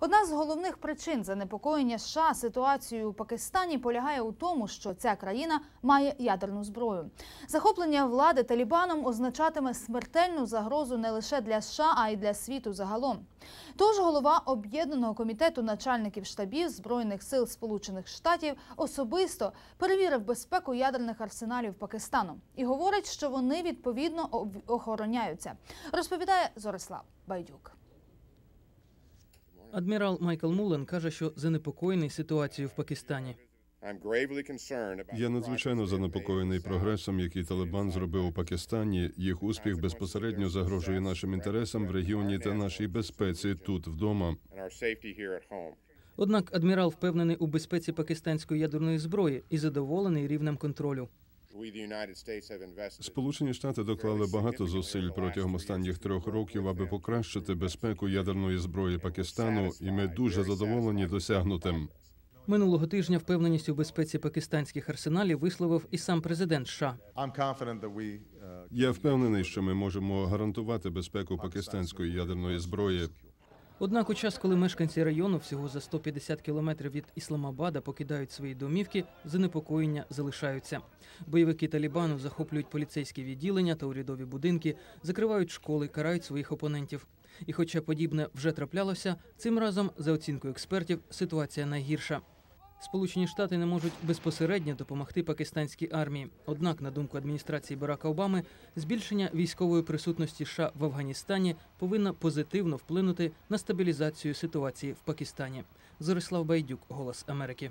Одна з головних причин занепокоєння США ситуацією у Пакистані полягає у тому, що ця країна має ядерну зброю. Захоплення влади Талібаном означатиме смертельну загрозу не лише для США, а й для світу загалом. Тож голова об'єднаного комітету начальників штабів збройних сил Сполучених Штатів особисто перевірив безпеку ядерних арсеналів Пакистану і говорить, що вони відповідно охороняються. Розповідає Зорислав Байдюк. Адмірал Майкл Мулен каже, що занепокоєний ситуацією в Пакистані. Я надзвичайно занепокоєний прогресом, який Талибан зробив у Пакистані. Їх успіх безпосередньо загрожує нашим інтересам в регіоні та нашій безпеці тут вдома. Однак адмірал впевнений у безпеці пакистанської ядерної зброї і задоволений рівнем контролю. Сполучені Штати доклали багато зусиль протягом останніх трьох років, аби покращити безпеку ядерної зброї Пакистану, і ми дуже задоволені досягнутим. Минулого тижня впевненість у безпеці пакистанських арсеналів висловив і сам президент США. Uh, Я впевнений, що ми можемо гарантувати безпеку пакистанської ядерної зброї. Однак, у час, коли мешканці району всього за 150 кілометрів від Ісламабада покидають свої домівки, занепокоєння залишаються. Бойовики Талібану захоплюють поліцейські відділення та урядові будинки, закривають школи, карають своїх опонентів. І хоча подібне вже траплялося, цим разом, за оцінкою експертів, ситуація найгірша. Сполучені Штати не можуть безпосередньо допомогти пакистанській армії. Однак, на думку адміністрації Барака Обами, збільшення військової присутності США в Афганістані повинно позитивно вплинути на стабілізацію ситуації в Пакистані. Зорислав Байдюк, Голос Америки.